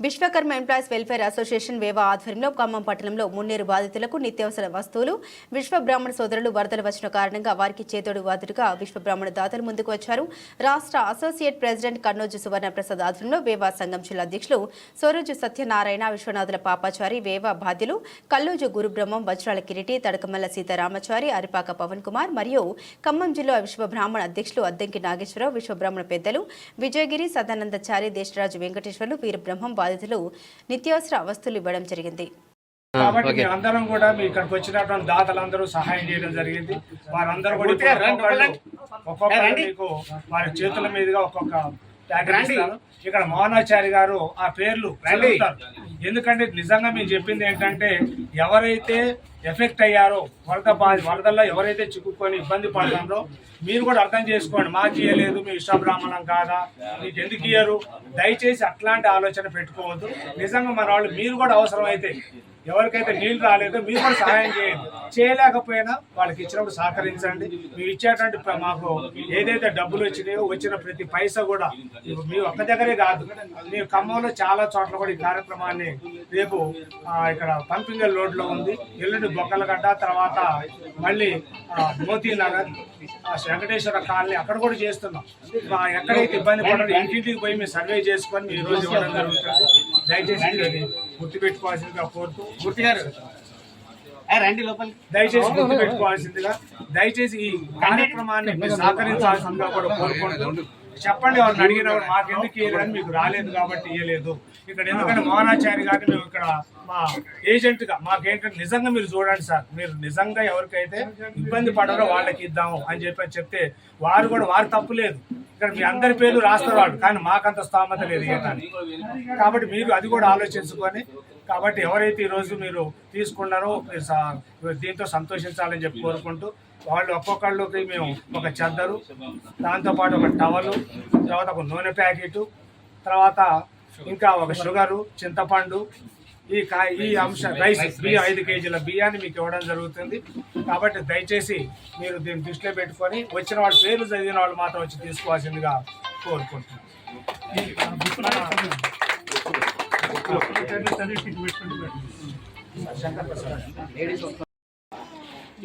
Vishwakarma employees welfare association వేవా ఆధ్వర్యంలో ఖమ్మం పట్టణంలో మున్నేరు బాధితులకు నిత్యావసర వస్తువులు విశ్వ బ్రాహ్మణ సోదరులు వరదలు వచ్చిన కారణంగా వారికి చేతోడు వాదుడుగా విశ్వ బ్రాహ్మణ దాతలు ముందుకు వచ్చారు. రాష్ట్ర అసోసియేట్ ప్రెసిడెంట్ కన్నోజు సువర్ణ ప్రసాద్ ఆధ్వర్యంలో వేవా సంఘం జిల్లా అధ్యక్షులు సోరోజు సత్యనారాయణ విశ్వనాథుల పాపాచారి వేవా బాధ్యులు కల్లోజు గురుబ్రహ్మం వజ్రాల కిరీటి తడకమల్ల సీతారామచారి అరిపాక పవన్ కుమార్ మరియు ఖమ్మం జిల్లా విశ్వ బ్రాహ్మణ అధ్యక్షులు అద్దంకి నాగేశ్వరరావు విశ్వ బ్రాహ్మణ పెద్దలు విజయగిరి సదానందచారి దేశరాజు వెంకటేశ్వర్లు వీరబ్రహ్మం బాధితులు నిత్యావసర వస్తువులు ఇవ్వడం జరిగింది. కాబట్టి అందరం కూడా మీ ఇక్కడికి వచ్చినటువంటి దాతలందరూ సహాయం చేయడం జరిగింది. వారందరూ కూడా ఒక్కొక్కళ్ళు మీకు వారి చేతుల మీదుగా ఒక్కొక్క ప్యాకెట్ ఇస్తారు. ఇక్కడ మోహనాచారి గారు ఆ పేర్లు ఎందుకంటే నిజంగా మీరు చెప్పింది ఏంటంటే ఎవరైతే ఎఫెక్ట్ అయ్యారో వరద వరదల్లో ఎవరైతే చిక్కుకొని ఇబ్బంది పడతారో మీరు కూడా అర్థం చేసుకోండి. మాకు ఇయ్యలేదు మీ ఇష్టబ్రాహ్మణం కాదా? మీకు ఎందుకు ఇయ్యరు? దయచేసి అట్లాంటి ఆలోచన పెట్టుకోవద్దు. నిజంగా మన వాళ్ళు మీరు కూడా అవసరమైతే ఎవరికైతే నీళ్ళు రాలేదో మీరు కూడా సహాయం చేయండి. చేయలేకపోయినా వాళ్ళకి ఇచ్చినప్పుడు సహకరించండి. మీరు ఇచ్చేటువంటి మాకు ఏదైతే డబ్బులు వచ్చినాయో వచ్చిన ప్రతి పైసా కూడా మీ ఒక్క దగ్గరే కాదు. మీరు ఖమ్మంలో చాలా చోట్ల కూడా ఈ కార్యక్రమాన్ని రేపు ఇక్కడ పంపింగల్ రోడ్లో ఉంది. ఎల్లుండి బొక్కలగడ్డ తర్వాత మళ్ళీ ఆ, మోతీ నగర్ ఆ, వెంకటేశ్వర కాలనీ అక్కడ కూడా చేస్తున్నాం. ఎక్కడైతే ఇబ్బంది పడరు ఇంటింటికి పోయి మీరు సర్వే చేసుకొని మీరు ఈ రోజు ఇవ్వడం జరుగుతుంది. దయచేసి అది గుర్తుపెట్టుకోవాల్సిందిగా కోరుతూ మూర్తి గారు. ఏ, రండి లోపలికి. దయచేసి గుర్తు పెట్టుకోవాల్సిందిగా దయచేసి ఈ కార్యక్రమాన్ని సహకరించాల్సిందిగా కూడా కోరుకుంటూ చెప్పండి వాళ్ళని అడిగినప్పుడు మాకు ఎందుకు ఇయ్యలేదని మీకు రాలేదు కాబట్టి ఇవ్వలేదు ఇక్కడ ఎందుకంటే మోహనాచారి గారిని మేము ఇక్కడ మా ఏజెంట్గా మాకేంటంటే నిజంగా మీరు చూడండి సార్ మీరు నిజంగా ఎవరికైతే ఇబ్బంది పడరో వాళ్ళకి ఇద్దాము అని చెప్పి చెప్తే వారు కూడా వారు తప్పు లేదు. ఇక్కడ మీ అందరి పేర్లు రాస్తారు కానీ మాకంత స్తోమత లేదు ఇవ్వడానికి కాబట్టి మీరు అది కూడా ఆలోచించుకొని కాబట్టి ఎవరైతే ఈ రోజు మీరు తీసుకున్నారో మీరు దీంతో సంతోషించాలని చెప్పి కోరుకుంటూ వాళ్ళు ఒక్కొక్కళ్ళకి మేము ఒక చెద్దరు దాంతోపాటు ఒక టవలు తర్వాత ఒక నూనె ప్యాకెట్ తర్వాత ఇంకా ఒక షుగరు చింతపండు ఈ కా ఈ అంశ రైస్ బియ్యం ఐదు కేజీల బియ్యాన్ని మీకు ఇవ్వడం జరుగుతుంది. కాబట్టి దయచేసి మీరు దీన్ని దృష్టిలో పెట్టుకొని వచ్చిన వాళ్ళ పేర్లు చదివిన వాళ్ళు మాత్రం వచ్చి తీసుకోవాల్సిందిగా కోరుకుంటున్నాను.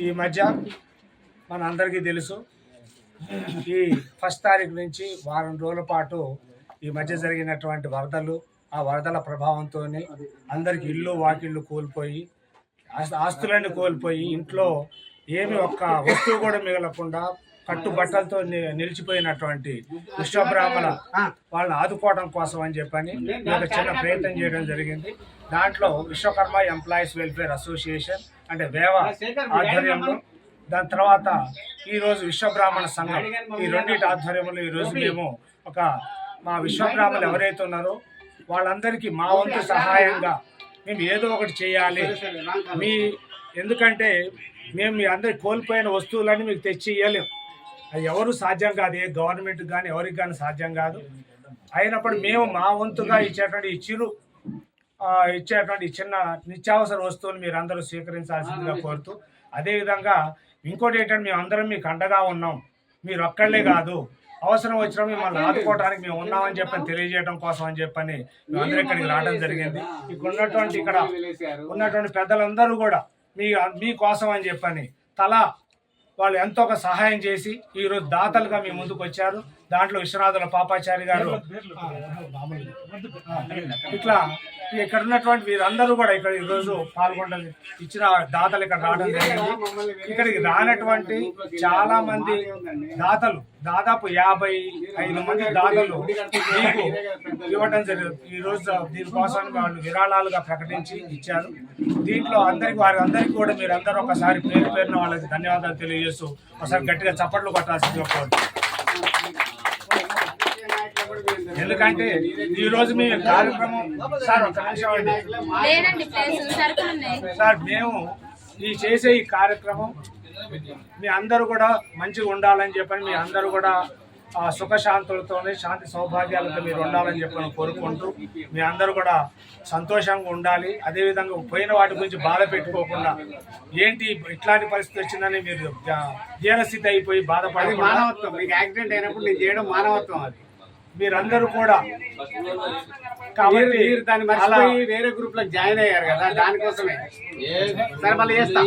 ఈ మధ్య మన అందరికీ తెలుసు ఈ ఫస్ట్ తారీఖు నుంచి వారం రోజుల పాటు ఈ మధ్య జరిగినటువంటి వరదలు ఆ వరదల ప్రభావంతో అందరికి ఇల్లు వాకిళ్ళు కోల్పోయి ఆస్తి- ఆస్తులన్నీ కోల్పోయి ఇంట్లో ఏమి ఒక్క వస్తువు కూడా మిగలకుండా కట్టు బట్టలతో ని- నిలిచిపోయినటువంటి విశ్వబ్రాహ్మణ వాళ్ళని ఆదుకోవడం కోసం అని చెప్పని ఒక చిన్న ప్రయత్నం చేయడం జరిగింది. దాంట్లో విశ్వకర్మ ఎంప్లాయీస్ వెల్ఫేర్ అసోసియేషన్ అంటే వేవ ఆధ్వర్యంలో దాని తర్వాత ఈ రోజు విశ్వబ్రాహ్మణ సంఘం ఈ రెండింటి ఆధ్వర్యంలో ఈ రోజు మేము ఒక మా విశ్వబ్రాహ్మణులు ఎవరైతే ఉన్నారో వాళ్ళందరికీ మా వంతు సహాయంగా మేము ఏదో ఒకటి చేయాలి. మీ ఎందుకంటే మేము మీ అందరికి కోల్పోయిన వస్తువులన్నీ మీకు తెచ్చి ఇవ్వలేం అది ఎవరు సాధ్యం కాదు ఏ గవర్నమెంట్ కానీ ఎవరికి కానీ సాధ్యం కాదు. అయినప్పుడు మేము మా వంతుగా ఇచ్చేటువంటి ఈ చిరు ఇచ్చేటువంటి చిన్న నిత్యావసర వస్తువులు మీరు అందరూ స్వీకరించాల్సిందిగా కోరుతూ అదేవిధంగా ఇంకోటి ఏంటంటే మేము అందరం మీకు అండగా ఉన్నాం. మీరు ఒక్కళ్ళే కాదు. అవసరం వచ్చినా మిమ్మల్ని ఆదుకోవడానికి మేము ఉన్నామని చెప్పని తెలియజేయడం కోసం అని చెప్పని మేము అందరం ఇక్కడికి రావడం జరిగింది ఇక్కడ ఉన్నటువంటి ఇక్కడ ఉన్నటువంటి పెద్దలందరూ కూడా మీ మీ కోసం అని చెప్పని తలా వాళ్ళు ఎంతో ఒక సహాయం చేసి ఈ రోజు దాతలుగా మీ ముందుకు వచ్చారు దాంట్లో విశ్వనాథుల పాపాచారి గారు ఇట్లా ఇక్కడ ఉన్నటువంటి వీరందరూ కూడా ఇక్కడ ఈ రోజు పాల్గొనడం ఇచ్చిన దాతలు ఇక్కడ రావడం జరిగింది. ఇక్కడికి రానటువంటి చాలా మంది దాతలు దాదాపు యాభై ఐదు మంది దాతలు మీకు ఇవ్వడం జరిగింది. ఈ రోజు దీనికోసం వాళ్ళు విరాళాలుగా ప్రకటించి ఇచ్చారు. దీంట్లో అందరికి వారి అందరికీ కూడా మీరు అందరూ ఒకసారి పేరు పేరున వాళ్ళకి ధన్యవాదాలు తెలియజేస్తూ ఒకసారి గట్టిగా చప్పట్లు కొట్టాల్సిందిగా కోరుతున్నాను ఎందుకంటే ఈ రోజు మీ కార్యక్రమం సార్ ఒక నిమిషం సార్ మేము ఈ చేసే ఈ కార్యక్రమం మీ అందరూ కూడా మంచిగా ఉండాలని చెప్పని మీ అందరూ కూడా ఆ, సుఖశాంతులతోనే శాంతి సౌభాగ్యాలతో మీరు ఉండాలని చెప్పని కోరుకుంటూ మీ అందరూ కూడా సంతోషంగా ఉండాలి. అదేవిధంగా పోయిన వాటి గురించి బాధ పెట్టుకోకుండా ఏంటి ఇట్లాంటి పరిస్థితి వచ్చిందని మీరు జ- దీనస్థితి అయిపోయి అది బాధపడకుండా మానవత్వం. మీకు యాక్సిడెంట్ అయినప్పుడు నేను చేయడం మానవత్వం అది. మీరందరూ కూడా కాబట్టి దాన్ని మర్చిపోయి వేరే గ్రూప్లో జాయిన్ అయ్యారు కదా దానికోసమే. సరే మళ్ళీ చేస్తా.